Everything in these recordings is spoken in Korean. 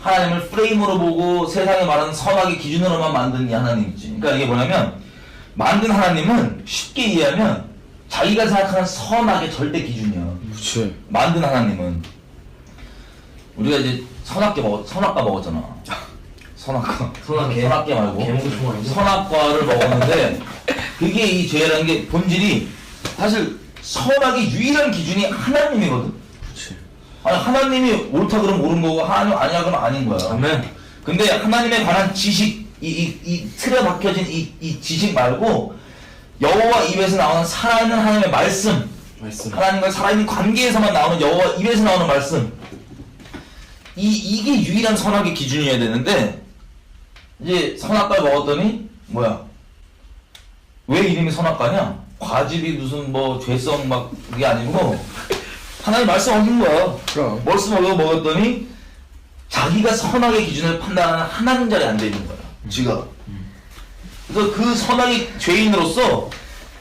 하나님을 프레임으로 보고 세상에 말하는 선악의 기준으로만 만든 이 하나님 있지. 그러니까 이게 뭐냐면 만든 하나님은 쉽게 이해하면 자기가 생각하는 선악의 절대 기준이야. 그치. 만든 하나님은 우리가 이제 선악계 먹었 선악과 먹었잖아. 선악과 선악계? 선악계 말고? 선악과를 먹었는데 그게 이 죄라는 게 본질이 사실 선악의 유일한 기준이 하나님이거든. 아니 하나님이 옳다 그러면 옳은 거고 하나님 아니야 그러면 아닌 거야. 아멘. 근데 하나님에 관한 지식 이 이 이 틀에 박혀진 이, 이 지식 말고 여호와 입에서 나오는 살아있는 하나님의 말씀 말씀. 하나님과 살아있는 관계에서만 나오는 여호와 입에서 나오는 말씀 이 이게 유일한 선악의 기준이어야 되는데 이제 선악과를 먹었더니 뭐야 왜 이름이 선악과냐 과즙이 무슨 뭐 죄성 막 그게 아니고 하나님 말씀 어긴 거야 그럼. 말씀 어겨 먹었더니 자기가 선악의 기준을 판단하는 하나님 자리에 앉아 있는 거야 지가 그래서 그 선악의 죄인으로서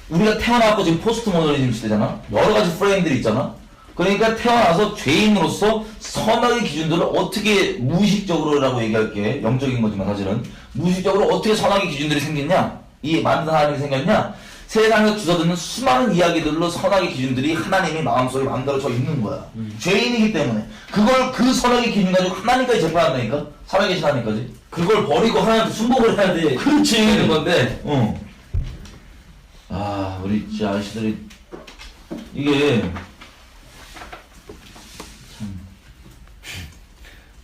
우리가 태어나고 지금 포스트 모더니즘 시대잖아. 여러 가지 프레임들이 있잖아. 그러니까 태어나서 죄인으로서 선악의 기준들을 어떻게 무의식적으로라고 얘기할게. 영적인 거지만 사실은. 무의식적으로 어떻게 선악의 기준들이 생겼냐? 이 만든 하나님이 생겼냐? 세상에 주워듣는 수많은 이야기들로 선악의 기준들이 하나님이 마음속에 만들어져 있는 거야. 죄인이기 때문에. 그걸 그 선악의 기준 가지고 하나님까지 재판한다니까? 살아계신 하나님까지. 그걸 버리고 하나한테 순복을 해야 돼. 그렇지. 되는 건데. 어. 아, 우리 진짜 아저씨들이 이게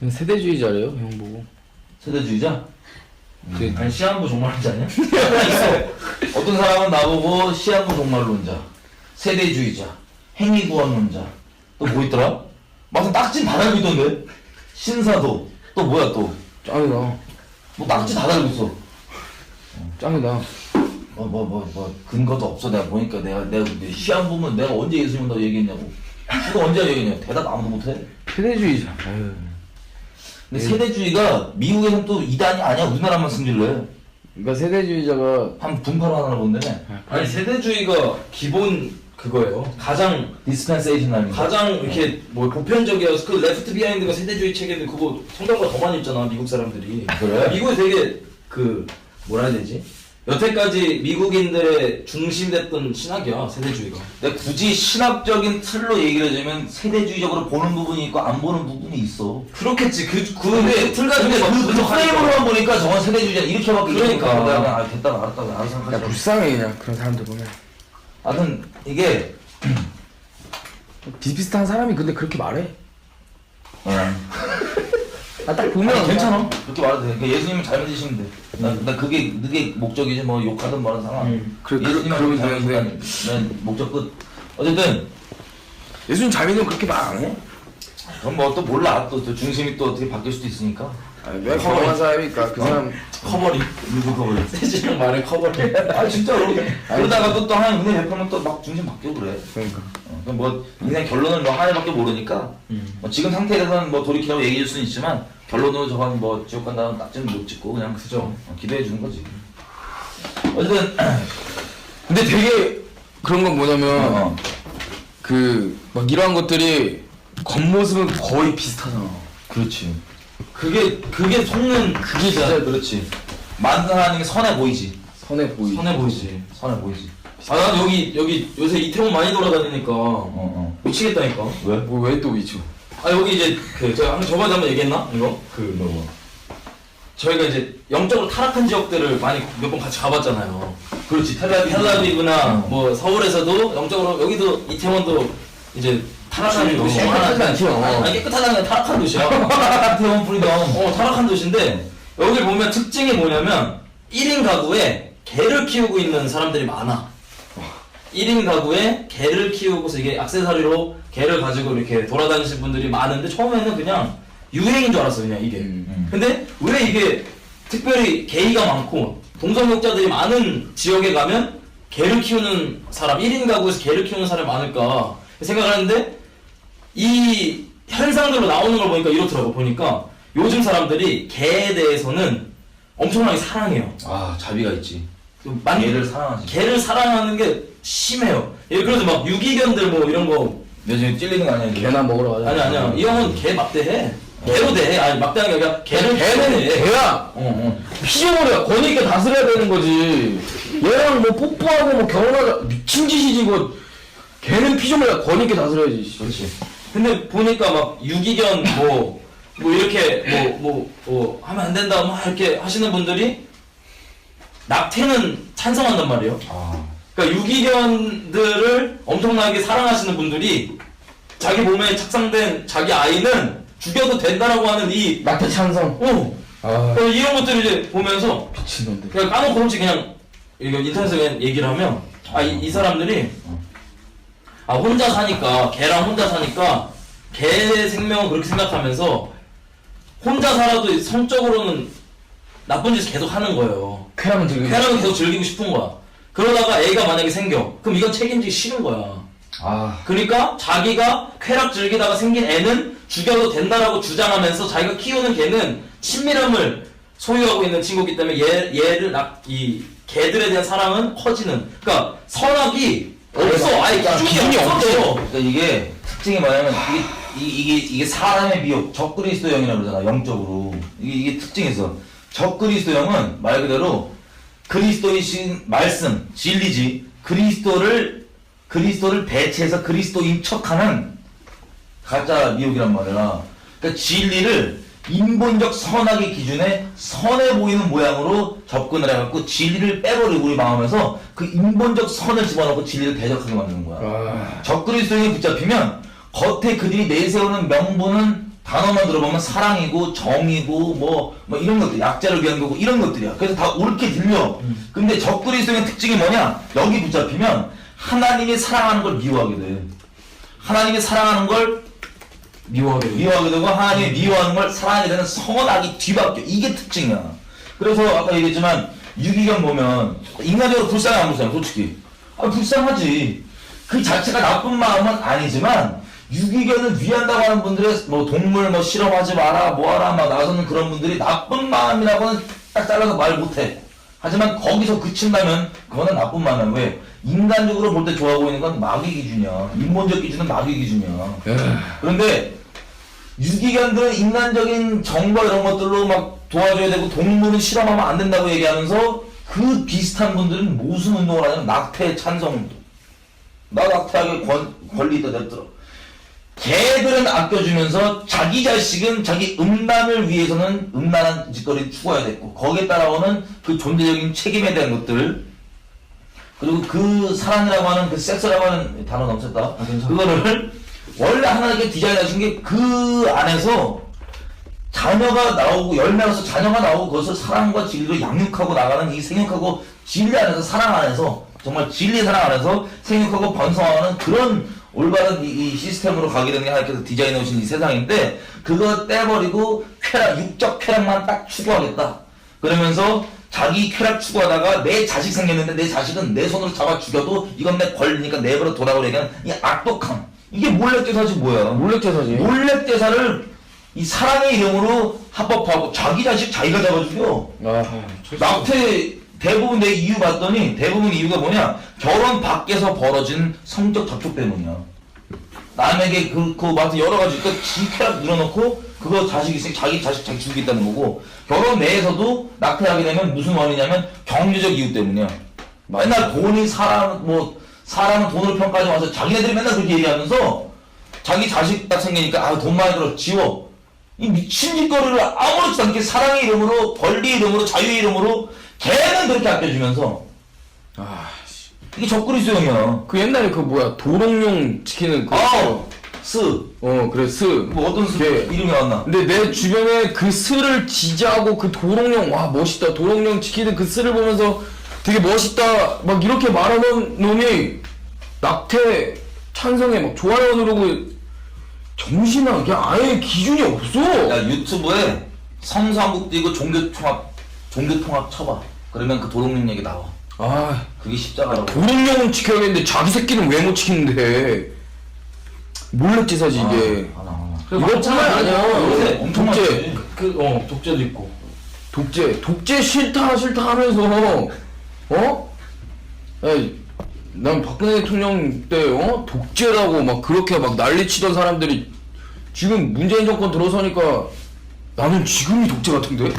세대주의자래요, 형 보고. 세대주의자? 그, 아니 시한부 종말하지 않냐? 있어. 어떤 사람은 나보고 시한부 종말론자, 세대주의자, 행위구원론자, 또 뭐 있더라? 무슨 딱지 다 달고 있던데? 신사도, 또 뭐야 또? 짱이다. 뭐 딱지 다 달고 있어. 짱이다. 뭐, 뭐, 뭐, 뭐, 근거도 없어. 내가 보니까 내가, 내가 시한 보면 내가 언제 예수님 너 얘기했냐고. 그거 언제 얘기했냐? 대답 아무도 못해. 세대주의자. 아유. 근데 세대주의가 미국에서는 또 이단이 아니야. 우리나라만 승질로 해. 그러니까 세대주의자가 한 분파로 하나 본다네. 아니 세대주의가 기본 그거예요. 가장 디스펜세이션널. 가장 이렇게 뭐 보편적이어서 그 레프트 비하인드가 세대주의 책에도 그거 성경보다 더 많이 읽잖아 미국 사람들이. 그래? 미국이 되게 그 뭐라 해야 되지? 여태까지 미국인들의 중심됐던 신학이야 세대주의가. 근데 굳이 신학적인 틀로 얘기를 해주면 세대주의적으로 보는 부분이 있고 안 보는 부분이 있어. 그렇겠지. 그 근데 그틀 가지고 막 그, 그. 프레임으로만 보니까 저건 세대주의자 이렇게밖에 그러니까. 내가 아, 됐다 알았다 알아서 야 생각하자. 불쌍해 그냥 그런 사람들 보면. 하여튼 이게 비슷비슷한 사람이 근데 그렇게 말해. 어. 아 딱 보면 아니, 괜찮아. 그렇게 말해도 돼. 그러니까 예수님은 잘 믿으시면 돼. 나, 나 그게 그게 목적이지 뭐 욕하든 뭐든 상관. 음. 그래, 그- 예수님만 그러면 잘 되는데. 믿으시면 난 목적 끝. 어쨌든 예수님 잘 믿으면 그렇게 말 안 해. 그럼 뭐 또 몰라. 또, 또 중심이 또 어떻게 바뀔 수도 있으니까. 아니, 왜 경험한 사람이니까 그 사람 커버리. 누구 커버려? 세진형 말에 커버리. 아 진짜로. 그러다가 또또 하나님 은혜 베풀면 또 막 중심 바뀌고 그래. 그러니까. 어, 그럼 뭐 인생 결론을 뭐 하나님밖에 모르니까 음. 뭐 지금 상태에서는 뭐 돌이키라고 얘기해 줄 수는 있지만 결론으로 저건 뭐 지옥 간다는 딱지는 못 찍고 그냥 그죠. 어, 기도해 주는 거지. 어쨌든 근데 되게 그런 건 뭐냐면 어, 그 막 이러한 것들이 겉모습은 거의 비슷하잖아. 그렇지. 그게 그게 속는 그게 진짜 그렇지. 만든 하나님이 선해 보이지. 선해 보이. 선해 보이지. 선해 보이지. 아 난 여기 여기 요새 이태원 많이 돌아다니니까 어 어. 미치겠다니까. 왜? 뭐 왜또 위치? 아 여기 이제 그 제가 한 저번에 한번 얘기했나 이거 그 뭐. 저희가 이제 영적으로 타락한 지역들을 많이 몇 번 같이 가봤잖아요. 그렇지. 텔라비브. 텔라비브나 어. 뭐 서울에서도 영적으로 여기도 이태원도 이제 타락한 그렇지. 도시 깨끗하지 않지, 어. 아니 깨끗하다는 건 타락한 도시야. 태원 프리덤. 어 타락한 도시인데 여기 보면 특징이 뭐냐면 1인 가구에 개를 키우고 있는 사람들이 많아. 1인 가구에 개를 키우고서 이게 액세서리로 개를 가지고 이렇게 돌아다니시는 분들이 많은데 처음에는 그냥 유행인 줄 알았어 그냥 이게. 음. 근데 왜 이게 특별히 게이가 많고 동성애자들이 많은 지역에 가면 개를 키우는 사람 1인 가구에서 개를 키우는 사람이 많을까 생각하는데 이 현상들로 나오는 걸 보니까 이렇더라고 보니까 요즘 사람들이 개에 대해서는 엄청나게 사랑해요. 아 자비가 있지. 그 만- 개를 사랑하지. 개를 사랑하는 게 심해요. 예, 그래서 막 유기견들 뭐 이런 거 내 지금 찔리는 거 아니야? 개나 먹으러 가자. 아니 아니야 이 형은 개 막대해. 개로 돼. 아니 막대한 게 아니라 개를 돼. 걔야 어, 어. 피조물이야 권위 있게 다스려야 되는 거지 얘랑 뭐 뽀뽀하고 뭐 결혼하자 미친 짓이지 이거 걔는 피조물이야 권위 있게 다스려야지 씨. 그렇지. 근데 보니까 막 유기견 뭐, 뭐 이렇게 뭐, 뭐, 뭐 하면 안 된다 막 이렇게 하시는 분들이 낙태는 찬성한단 말이에요. 아. 그러니까 유기견들을 엄청나게 사랑하시는 분들이 자기 몸에 착상된 자기 아이는 죽여도 된다라고 하는 이, 낙태 찬성 어, 아 그러니까 이런 것들을 이제 보면서 미친놈들 그냥 까놓고 혹시 그냥 이거 인터넷에 그냥 얘기를 하면 아 이 사람들이 아 혼자 사니까 개랑 혼자 사니까 개 생명은 그렇게 생각하면서 혼자 살아도 성적으로는 나쁜 짓을 계속 하는 거예요. 쾌락은 즐기고 쾌락을 계속 즐기고 싶은 거야. 그러다가 애가 만약에 생겨. 그럼 이건 책임지기 싫은 거야. 아. 그러니까 자기가 쾌락 즐기다가 생긴 애는 죽여도 된다라고 주장하면서 자기가 키우는 개는 친밀함을 소유하고 있는 친구이기 때문에 얘, 얘를 낙, 이 개들에 대한 사랑은 커지는. 그러니까 선악이 없어. 아예 기준이, 기준이 없어. 그러니까 이게 특징이 뭐냐면 이게 이, 이게 이게 사람의 미혹 적그리스도형이라고 그러잖아 영적으로 이게 이게 특징이 있어 적그리스도형은 말 그대로 그리스도이신 말씀 진리지. 그리스도를 그리스도를 대체해서 그리스도인 척하는 가짜 미혹이란 말이야. 그러니까 진리를 인본적 선악의 기준에 선해 보이는 모양으로 접근을 해갖고 진리를 빼버리고 우리 마음에서 그 인본적 선을 집어넣고 진리를 대적하게 만드는 거야. 아. 적그리스도에 붙잡히면 겉에 그들이 내세우는 명분은 단어만 들어보면 사랑이고 정이고 뭐, 뭐 이런 것들 약자를 위한 거고 이런 것들이야. 그래서 다 옳게 들려. 근데 적그리스도의 특징이 뭐냐? 여기 붙잡히면 하나님이 사랑하는 걸 미워하게 돼. 하나님이 사랑하는 걸 미워하게 돼. 미워하게 되고 하나님이 미워하는 걸 사랑하게 되는 선악이 뒤바뀌어. 이게 특징이야. 그래서 아까 얘기했지만 유기견 보면 인간적으로 불쌍해 안 불쌍해 솔직히. 아 불쌍하지. 그 자체가 나쁜 마음은 아니지만 유기견을 위한다고 하는 분들의 뭐 동물 뭐 실험하지 마라 뭐하라 막 나서는 그런 분들이 나쁜 마음이라고는 딱 잘라서 말 못해. 하지만 거기서 그친다면 그거는 나쁜 마음이야. 왜? 인간적으로 볼 때 좋아 보이는 건 마귀 기준이야. 인본적 기준은 마귀 기준이야. 그런데 유기견들은 인간적인 정보 이런 것들로 막 도와줘야 되고 동물은 실험하면 안 된다고 얘기하면서 그 비슷한 분들은 무슨 운동을 하냐면 낙태 찬성 운동. 나 낙태하게 권, 권리 있다 냅들어. 개들은 아껴주면서 자기 자식은 자기 음란을 위해서는 음란한 짓거리를 추구해야 됐고 거기에 따라오는 그 존재적인 책임에 대한 것들 그리고 그 사랑이라고 하는 그 섹스라고 하는 단어 넘쳤다. 그거를 원래 하나님께 디자인하신 게 그 안에서 자녀가 나오고 열매로서 자녀가 나오고 그것을 사랑과 진리로 양육하고 나가는 이 생육하고 진리 안에서 사랑 안에서 정말 진리 사랑 안에서 생육하고 번성하는 그런 올바른 이, 이 시스템으로 가게 되는 게 하나님께서 디자인해 오신 이 세상인데 그거 떼버리고 쾌락 육적 쾌락만 딱 추구하겠다. 그러면서 자기 쾌락 추구하다가 내 자식 생겼는데 내 자식은 내 손으로 잡아 죽여도 이건 내 권리니까 내버려 둬라고 얘기하는 이 악독함. 이게 몰래죄사지 뭐야? 몰래죄사지. 몰래죄사를 이 사랑의 이름으로 합법하고 자기 자식 자기가 잡아 죽여 아 낙태 대부분 내 이유 봤더니 대부분 이유가 뭐냐 결혼 밖에서 벌어진 성적 접촉 때문이야 남에게 그, 그, 맞은 여러 가지, 그, 지 쾌락 늘어놓고, 그거 자식이 있으니 자기 자식 자기 죽이겠다는 거고, 결혼 내에서도 낙태하게 되면 무슨 원인이냐면 경제적 이유 때문이야. 맨날 돈이 사람, 뭐, 사람은 돈으로 평가하지 마서 자기네들이 맨날 그렇게 얘기하면서, 자기 자식 딱 생기니까, 아, 돈 많이 들어, 지워. 이 미친 짓거리를 아무렇지도 않게 사랑의 이름으로, 권리 이름으로, 자유의 이름으로, 걔는 그렇게 아껴주면서, 아, 이게 적그리스도형이야. 그 옛날에 그 뭐야 도롱뇽 지키는 그 아, 스. 어 그래 스 뭐 어떤 스 걔. 이름이 나왔나? 근데 내 주변에 그 스를 지지하고 그 도롱뇽 와 멋있다 도롱뇽 지키는 그 스를 보면서 되게 멋있다 막 이렇게 말하는 놈이 낙태 찬성에 막 좋아요 누르고 정신아 그냥 아예 기준이 없어 야 유튜브에 성삼국 띄고 종교통합 종교통합 쳐봐. 그러면 그 도롱뇽 얘기 나와. 아 그게 십자가라고. 도롱뇽은 지켜야겠는데 자기 새끼는 왜 못 지키는데 몰래죄사지 이게 아, 아, 이것뿐만 아니야 엄청 독재 많지. 그, 어, 독재도 있고. 독재 독재 싫다 싫다 하면서 어? 에이, 난 박근혜 대통령 때 어? 독재라고 막 그렇게 막 난리치던 사람들이 지금 문재인 정권 들어서니까 나는 지금이 독재 같은데?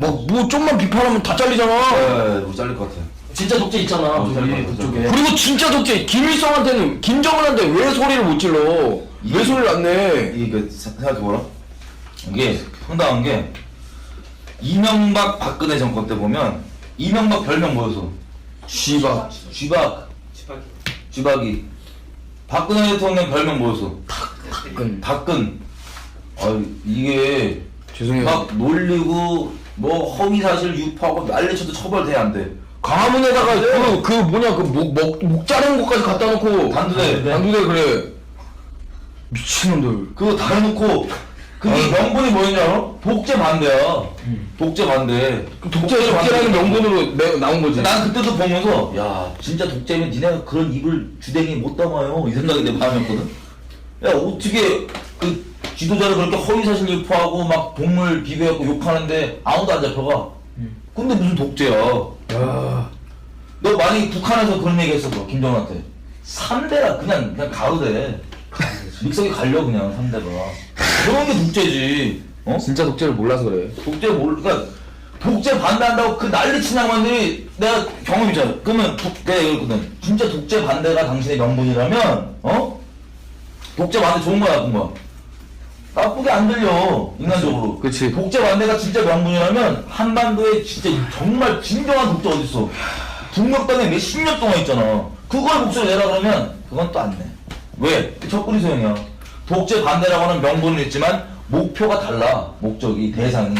막뭐 좀만 비판하면 다 잘리잖아. 네, 뭐 잘릴 것 같아. 진짜 독재 있잖아. 어, 저기 잘못 그쪽에. 그리고 진짜 독재 김일성한테는 김정은한테 왜 소리를 못 질러? 왜 소리를 안 내? 이게 그 생각해보라. 이게 황당한 게 이명박 박근혜 정권 때 보면 이명박 별명 뭐였어? 씨발. 쥐박. 쥐박이. 박근혜 대통령 별명 뭐였어? 닭근. 닭근. 아 이게 죄송해요. 막 놀리고 뭐 허위 사실 유포하고 난리 쳐도 처벌돼야 안 돼. 강화문에다가 그, 그 뭐냐 그 목, 목, 목 자르는 것까지 갖다 놓고. 단두대. 단두대 그래. 미친놈들. 그거 다 해놓고. 그게 명분이 뭐였냐? 독재 반대야. 독재 반대. 독재 독재라는 명분으로 내, 나온 거지. 난 그때도 보면서 야 진짜 독재면 니네가 그런 입을 주댕이 못 담아요. 이 생각이 내 마음이었거든. 야 어떻게 그 지도자를 그렇게 허위사실 유포하고 막 동물 비교하고 욕하는데 아무도 안 잡혀가 근데 무슨 독재야 야 너 만약에 북한에서 그런 얘기 했었어 김정은한테 3대가 그냥 그냥 가로대 믹서기 갈려 그냥 3대가 그런 게 독재지 어? 진짜 독재를 몰라서 그래 독재 몰, 그러니까 독재 반대한다고 그 난리 친 양반들이 내가 경험 있잖아. 그러면 독, 내가 이랬거든. 진짜 독재 반대가 당신의 명분이라면, 어? 독재 반대 좋은 거야, 나쁜 거야? 나쁘게 안 들려, 인간적으로. 그치. 독재 반대가 진짜 명분이라면 한반도에 진짜 정말 진정한 독재 어딨어. 북녘땅에 몇 십 년 동안 있잖아. 그걸 목소리 내라 그러면 그건 또 안 내. 왜? 첫구리 소용이야. 독재 반대라고 하는 명분은 있지만 목표가 달라. 목적이, 대상이.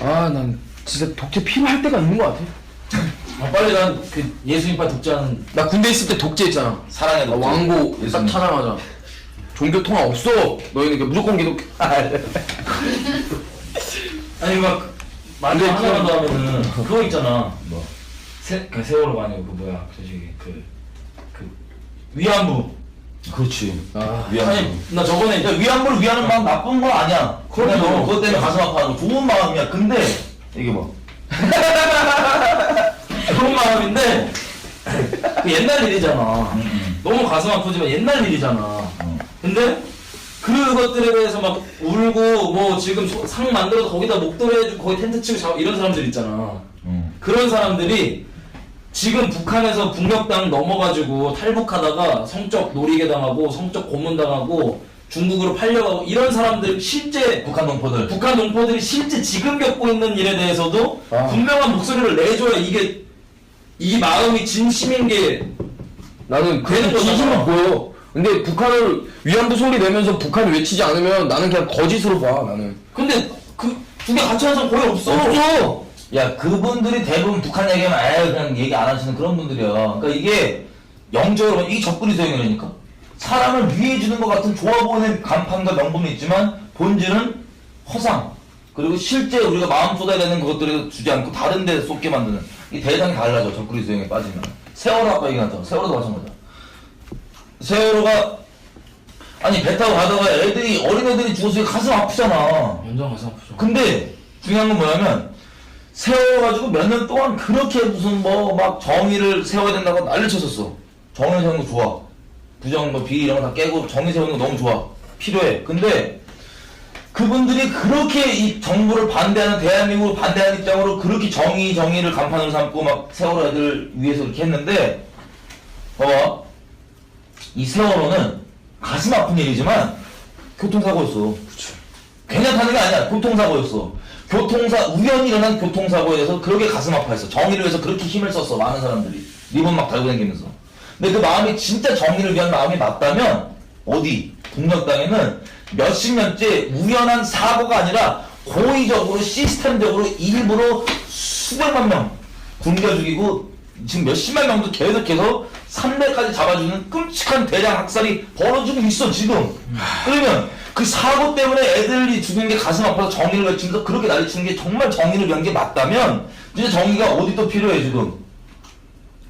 아 난 진짜 독재 필요할 때가 있는 것 같아 아, 빨리 난그 예수님파 독재하는 나 군대 있을 때 독재했잖아 사랑의 나 독재. 왕고 딱 예수님. 찾아마자 종교 통합 없어 너희는 무조건 기독교 아니 막 만두 하나만 더 하면은 그거 있잖아. 뭐? 세, 그 세월호가 아니고 그 뭐야 그 저기 그, 그 위안부. 그렇지. 아, 위안부. 아니 나 저번에 야, 위안부를 위하는 마음 나쁜 거 아니야. 그럼요. 그냥 그것 때문에 가슴 아파하는 거 좋은 마음이야. 근데 이게 뭐? 그런 마음인데 그 옛날 일이잖아. 음, 너무 가슴 아프지만 옛날 일이잖아. 음. 근데 그것들에 대해서 막 울고 뭐 지금 소- 상 만들어서 거기다 목도리 해주고 거기 텐트 치고 자 이런 사람들 있잖아. 음. 그런 사람들이 지금 북한에서 북녘땅 넘어가지고 탈북하다가 성적 놀이게 당하고 성적 고문 당하고 중국으로 팔려가고 이런 사람들 실제 북한 동포들. 북한 동포들이 실제 지금 겪고 있는 일에 대해서도 아. 분명한 목소리를 내줘야 이게 이 마음이 진심인 게 나는 그 되는. 진심으로 보여 근데 북한을 위안부 소리 내면서 북한을 외치지 않으면 나는 그냥 거짓으로 봐 나는 근데 그 두 개 같이 하는 사람 거의 없어. 없어 야, 그분들이 대부분 북한 얘기하면 아예 그냥 얘기 안 하시는 그런 분들이야. 그러니까 이게 영적으로 이게 적군이 소용이라니까. 사람을 위해주는 것 같은 좋아 보이는 간판과 명분이 있지만 본질은 허상. 그리고 실제 우리가 마음 쏟아야 되는 그것들을 주지 않고 다른 데 쏟게 만드는 이 대상이 달라져. 적군이 소용에 빠지면. 세월호 아까 얘기 나왔잖아. 세월호도 마찬가지야. 세월호가 아니 배 타고 가다가 애들이 어린 애들이 죽었으니 가슴 아프잖아. 완전 가슴 아프죠. 근데 중요한 건 뭐냐면 세워가지고 몇 년 동안 그렇게 무슨 뭐 막 정의를 세워야 된다고 난리 쳤었어. 정의 세우는 거 좋아. 부정 뭐 비리 이런 거 다 깨고 정의 세우는 거 너무 좋아. 필요해. 근데 그분들이 그렇게 이 정부를 반대하는 대한민국을 반대하는 입장으로 그렇게 정의 정의를 간판으로 삼고 막 세월호 애들 위해서 이렇게 했는데 봐봐 이 세월호는 가슴 아픈 일이지만 교통사고였어. 괜찮다는 게 아니야. 교통사고였어. 교통사, 우연히 일어난 교통사고에 대해서 그렇게 가슴 아파했어. 정의를 위해서 그렇게 힘을 썼어. 많은 사람들이. 리본 막 달고 다니면서. 근데 그 마음이 진짜 정의를 위한 마음이 맞다면, 어디? 동력당에는 몇십 년째 우연한 사고가 아니라 고의적으로 시스템적으로 일부러 수백만 명 굶겨 죽이고 지금 몇십만 명도 계속해서 3대까지 잡아주는 끔찍한 대량 학살이 벌어지고 있어 지금. 그러면 그 사고 때문에 애들이 죽은 게 가슴 아파서 정의를 외치면서 그렇게 난리치는 게 정말 정의를 위한 게 맞다면 진짜 정의가 어디 또 필요해 지금.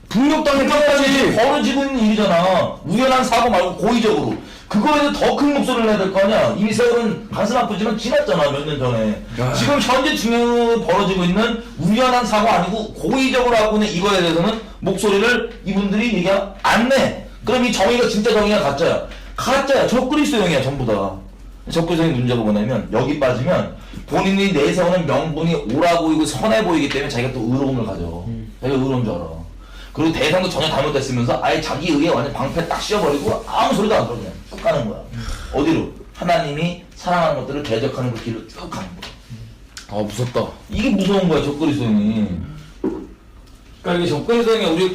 북녘땅에 끝까지 끝까지 벌어지고 있는 일이잖아. 우연한 사고 말고 고의적으로 그거에 대해 더큰 목소리를 내야 될 거 아니야. 이미 세월은 가슴 아프지만 지났잖아 몇 년 전에. 야. 지금 현재 중요 벌어지고 있는 우연한 사고 아니고 고의적으로 하고 있는 이거에 대해서는 목소리를 이분들이 얘기가 안내. 그럼 이 정의가 진짜 정의가 가짜야? 가짜야. 저 그리스도형이야 전부 다. 적그리스도의 문제가 뭐냐면 여기 빠지면 본인이 내세우는 명분이 옳아 보이고 선해 보이기 때문에 자기가 또 의로움을 가져. 자기가 의로운 줄 알아. 그리고 대상도 전혀 잘못됐으면서 아예 자기 의에 완전 방패 딱 씌워버리고 아무 소리도 안 들어 그냥 쭉 가는 거야. 어디로? 하나님이 사랑하는 것들을 대적하는 그 길로 쭉 가는 거야. 아 무섭다 이게 무서운 거야 적그리스도인이. 그러니까 이게 접근성이 우리